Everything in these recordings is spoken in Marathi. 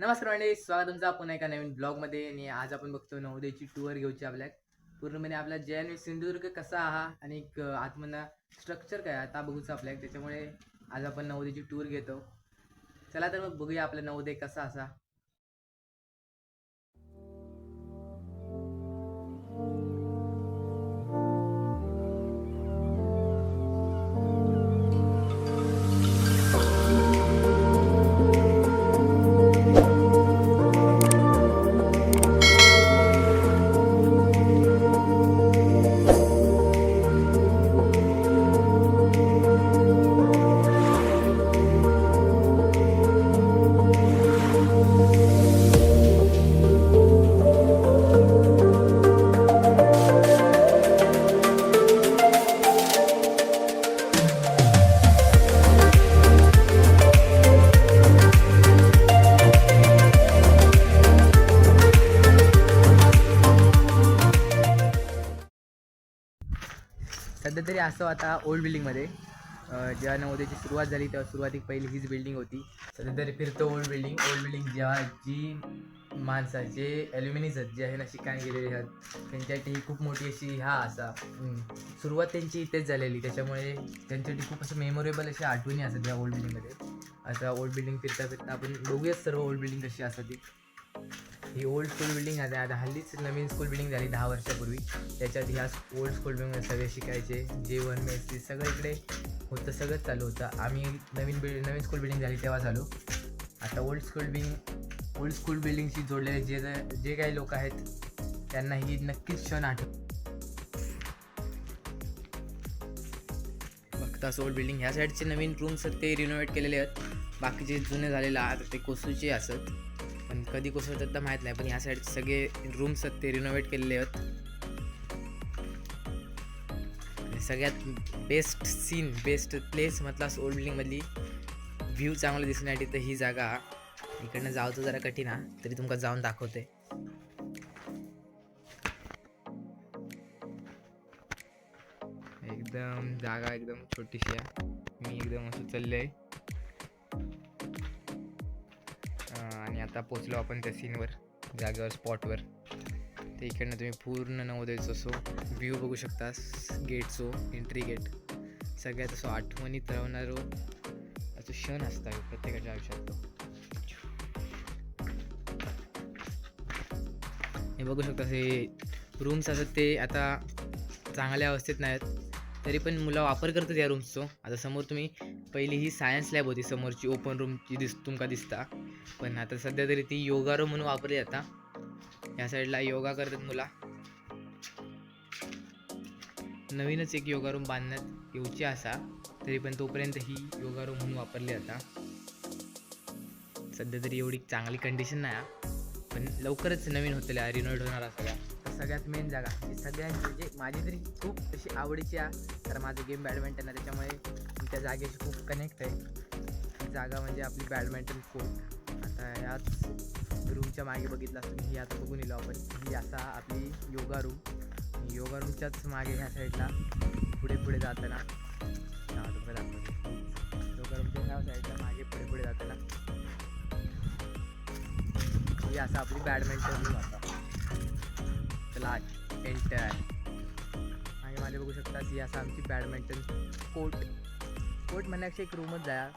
नमस्कार मंडळी स्वागत तुमचा पुन्हा एका नवीन ब्लॉगमध्ये आणि आज आपण बघतो नवोदयची टूर घेऊची आपल्या. पूर्णपणे आपला जे एन सिंधुदुर्ग कसा आहा आणि एक आतमधला स्ट्रक्चर काय आता बघूचं आपल्या. त्याच्यामुळे आज आपण नवोदयची टूर घेतो. चला तर मग बघूया आपला नवोदय कसा असा. सध्या तरी असं आता ओल्ड बिल्डिंगमध्ये जेव्हा नवोदयाची सुरुवात झाली तेव्हा सुरुवातीक पहिली हीच बिल्डिंग होती. सध्या तरी फिरतो ओल्ड बिल्डिंग ओल्ड बिल्डिंग जेव्हा जी माणसं जे ॲल्युमिनिज आहेत जे आहे ना शिकायला गेलेले आहेत त्यांच्यासाठी ही खूप मोठी अशी हा असा सुरुवात त्यांची इथेच झालेली. त्याच्यामुळे त्यांच्यासाठी खूप असं मेमोरेबल अशा आठवणी असतात या ओल्ड बिल्डिंगमध्ये आता ओल्ड बिल्डिंग फिरता फिरता आपण बघूयाच सर्व ओल्ड बिल्डिंग कशी असतात ती. ही ओल्ड स्कूल बिल्डिंग आहे आता हल्लीच नवीन स्कूल बिल्डिंग झाली दहा वर्षापूर्वी. त्याच्यात ह्या ओल्ड स्कूल बिल्डिंग सगळे शिकायचे. जेवण मेस सगळं इकडे होतं सगळंच चालू होतं. आम्ही नवीन बिल्ड नवीन स्कूल बिल्डिंग झाली तेव्हा चालू आता old school building old school बिल्डिंगशी जोडलेले जे जे काही लोक आहेत त्यांना ही नक्कीच क्षण आठव बघतास ओल्ड बिल्डिंग ह्या साईडचे नवीन रूम्स आहेत ते रिनोव्हेट केलेले आहेत. बाकीचे जुने झालेले आहेत ते कोसूचे असत. पण कधी कोसळतात तर माहीत नाही पण ह्या साईडचे सगळे रूम्स आहेत ते रिनोव्हेट केलेले आहेत. आणि सगळ्यात बेस्ट सीन बेस्ट प्लेस म्हटलास ओल्ड बिल्डिंगमधली व्ह्यू चांगला दिसण्यासाठी तर ही जागा. इकडनं जावचं जरा कठीण हा तरी तुमका जाऊन दाखवते. एकदम जागा एकदम छोटीशी आहे. मी एकदम असं चालले आता पोचलो आपण त्या सीनवर जागेवर स्पॉटवर ते इकडनं तुम्ही पूर्ण नवोदयचं असो व्ह्यू बघू शकता गेटचो एंट्री गेट सगळ्यात असो आठवणीत राहणारो असं क्षण असता प्रत्येकाच्या आयुष्यात. तो हे बघू शकता हे रूम्स असतात ते आता चांगल्या अवस्थेत नाहीत तरी पण मुलं वापर करतात या रूम्सचो आता समोर तुम्ही पहिली ही सायन्स लॅब होती समोरची ओपन रूमची दिस तुमका दिसता. पण आता सध्या तरी ती योगा म्हणून वापरली जाता. या साईडला योगा करतात मुला. नवीनच एक योगा रूम बांधण्यात येऊची असा तरी पण तोपर्यंत ही योगा रूम म्हणून वापरली जाता. सध्या तरी एवढी चांगली कंडिशन नाही पण लवकरच नवीन होतल्या रिनोव्हेट होणार असल्या सगळ्यात मेन जागा ही म्हणजे माझी तरी खूप तशी आवडीची आहे तर माझं गेम बॅडमिंटन आहे त्याच्यामुळे त्या जागेशी खूप कनेक्ट आहे. जागा म्हणजे आपली बॅडमिंटन कोर्ट आता याच रूमच्या मागे बघितलं असतं ही आता बघून येलो आपण. ही असा आपली योगा रूम योगा रूमच्याच मागे ह्या साईडला पुढे पुढे जाताना. दाखवते. योगा रूमच्या ह्या साईडला मागे पुढे पुढे जाताना. ही असं आपली बॅडमिंटन रूम आता. चला एंटर आणि माझे बघू शकता ही असं आमची बॅडमिंटन कोर्ट कोर्ट म्हणण्यापेक्षा एक रूमच जाया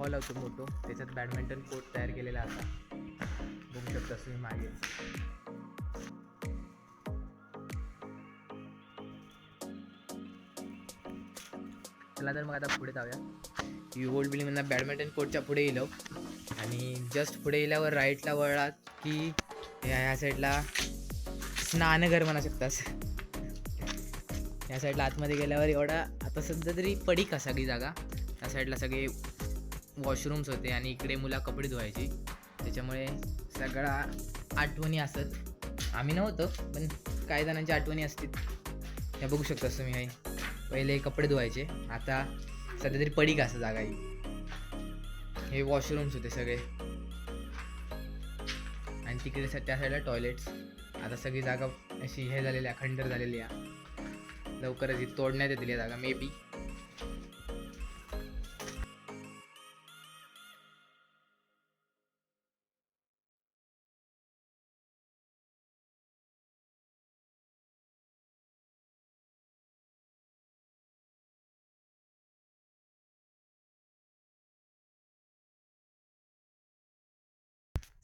हॉल असतो मोठो. त्याच्यात बॅडमिंटन कोर्ट तयार केलेला असा. बघू शकता तुम्ही मागे. चला तर मग आता पुढे जाऊया. यू ओल्ड बिल्डिंग बॅडमिंटन कोर्टच्या पुढे येलो. आणि जस्ट पुढे येल्यावर राईटला वळलात की ह्या ह्या साईडला स्नानघर म्हणू शकतास. या साईडला आतमध्ये गेल्यावर एवढा आता सध्या तरी पडी का सगळी जागा. त्या साईडला सगळे वॉशरूम्स होते आणि इकडे मुला कपडे धुवायची. त्याच्यामुळे सगळा आठवणी असत. आम्ही नव्हतो पण काही जणांच्या आठवणी असतील. हे बघू शकतास तुम्ही काही पहिले कपडे धुवायचे. आता सध्या तरी पडी असं जागा ही. हे वॉशरूम्स होते सगळे. आणि तिकडे त्या साईडला टॉयलेट्स आता सगळी जागा अशी हे झालेली आहे खंडर झालेली आहे. लवकरच ही तोडण्यात येतील या जागा मे बी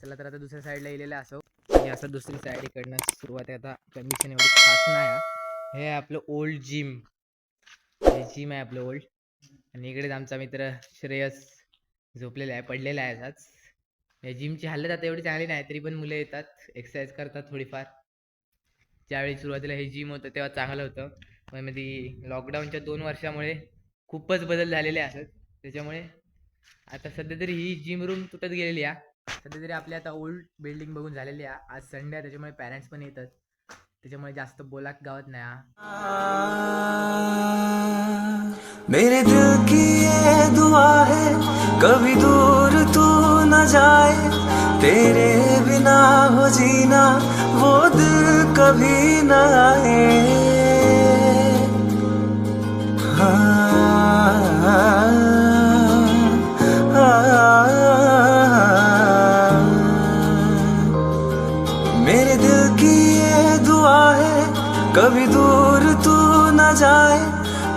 चला तर आता दुसऱ्या साईडला येलेलं असो. आणि असं दुसरी साईड इकडनं सुरुवात आहे. आता कंडिशन एवढी खास नाही आहे. हे आपलं ओल्ड जिम हे जिम आहे आपलं ओल्ड आणि इकडेच आमचा मित्र श्रेयस झोपलेला आहे पडलेला आहे असाच या जिमची हालत आता एवढी चांगली नाही तरी पण मुलं येतात. एक्सरसाइज करतात थोडीफार. ज्यावेळी सुरुवातीला हे जिम होतं तेव्हा चांगलं होतं. पण मध्ये लॉकडाऊनच्या दोन वर्षामुळे खूपच बदल झालेले असत त्याच्यामुळे आता सध्या तरी ही जिम रूम तुटत गेलेली आहे. सध्या तरी आपली आता ओल्ड बिल्डिंग बघून झालेली आहे. आज संडे आहे त्याच्यामुळे पॅरेंट्स पण येतात. त्याच्यामुळे जास्त बोलाक गावत नाही मेरे दिल की ये दुआ है कभी दूर तू न जाए। तेरे बिना हो जीना वो दिल कभी न आए। हाँ, कभी दूर तू न जाए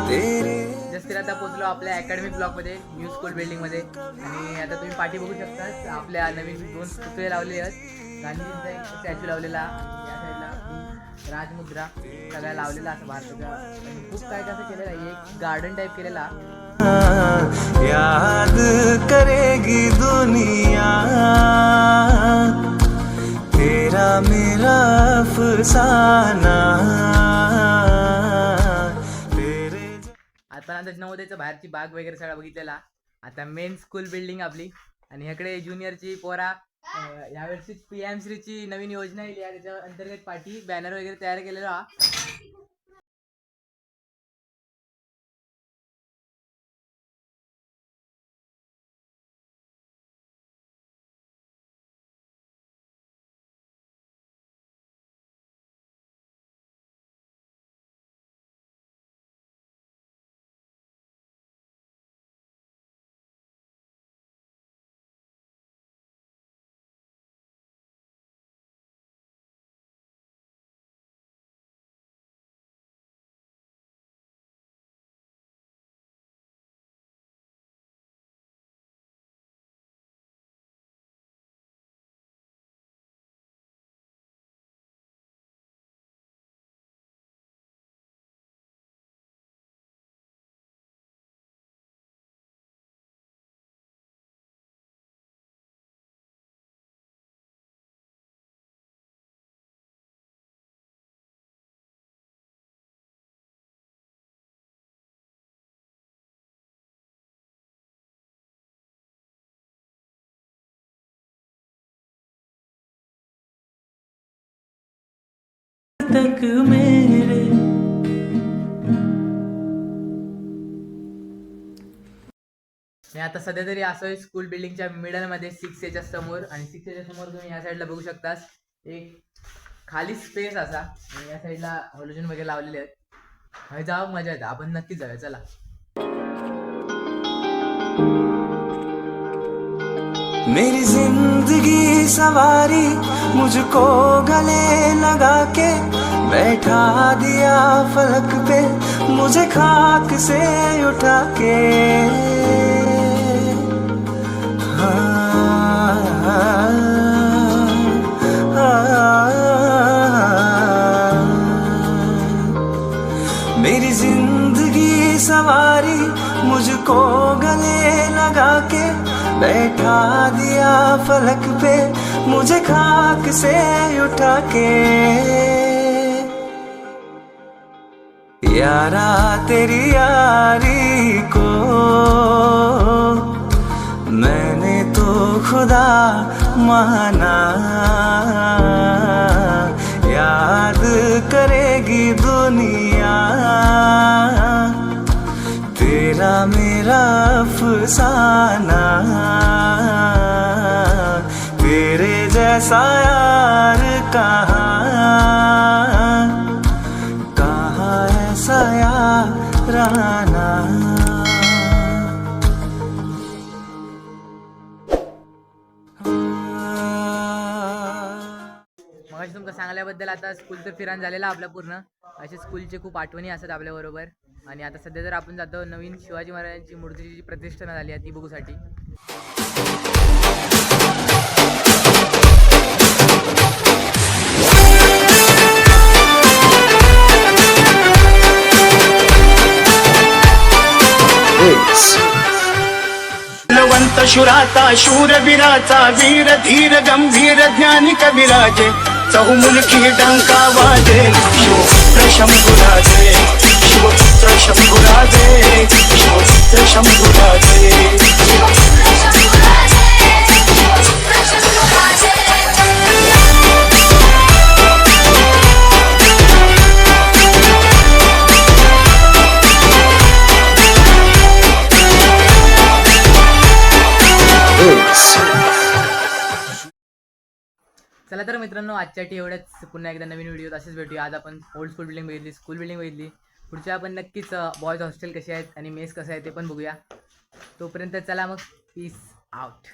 तेरे जस्ट आता पोहोचलो आपल्या अकॅडमिक ब्लॉकमध्ये न्यू स्कूल बिल्डिंगमध्ये आणि आता तुम्ही पाठी बघू शकता आपल्या नवीन दोन पुतळे लावले आहेत. गांधीजींचा एक स्टॅच्यू लावलेला या साईडला राजमुद्रा सगळ्या लावलेला असं भारताचा खूप काय कसं केलेलं आहे. एक गार्डन टाईप केलेला. याद करेगी दुनिया आतापर्यंत नवोदयचं बाहेरची बाग वगैरे सगळं बघितलेला. आता मेन स्कूल बिल्डिंग आपली. आणि इकडे ज्युनियरची पोरा अं, यावर्षी पी एम श्रीची नवीन योजना येईल आहे. त्याच्या अंतर्गत पाठी बॅनर वगैरे तयार केलेला. तक मेरे। मी आता सध्या तरी असं स्कूल बिल्डिंगच्या मिडलमध्ये सिक्स एच्या समोर आणि सिक्स एच्या समोर तुम्ही या साईडला बघू शकतास एक खाली स्पेस असा. आणि या साईडला हॉलोजन वगैरे लावलेले आहेत. हय जावं मजा येते. आपण नक्कीच जाऊया. चला. मेरी जिंदगी सवारी मुझको गले लगा के बैठा दिया फलक पे मुझे खाक से उठा के। मेरी जिंदगी सवारी मुझको गले लगा के बैठा दिया फलक पे मुझे खाक से उठा के। यारा, तेरी यारी को मैंने तो खुदा माना। याद करेगी दुनिया। तेरा मेरा अफसाना। तेरे जैसा यार कहाँ? कहाँ ऐसा याराना सांगल्याबद्दल आता स्कूल तर फिराण झालेलं आपलं पूर्ण. असे स्कूलचे खूप आठवणी असतात आपल्याबरोबर आणि आता सध्या जर आपण जातो नवीन शिवाजी महाराजांची मूर्तीची प्रतिष्ठा झाली आहे ती बघूसाठी. शुराता शूर विराचा वीर धीर गंभीर ज्ञानी कविराजे चौमुलकी डंका वाजे शिवपुत्र शंभुराजे शिवपुत्र शंभुराजे शिवपुत्र शंभुराजे चला तर मित्रांनो आजच्यासाठी एवढ्याच. पुन्हा एकदा नवीन व्हिडिओ असेच भेटूया. आज आपण ओल्ड स्कूल बिल्डिंग बघितली स्कूल बिल्डिंग बघितली. पुढच्या आपण नक्कीच बॉयज हॉस्टेल कसे आहेत आणि मेस कसं आहे ते पण बघूया. तोपर्यंत चला मग पीस आउट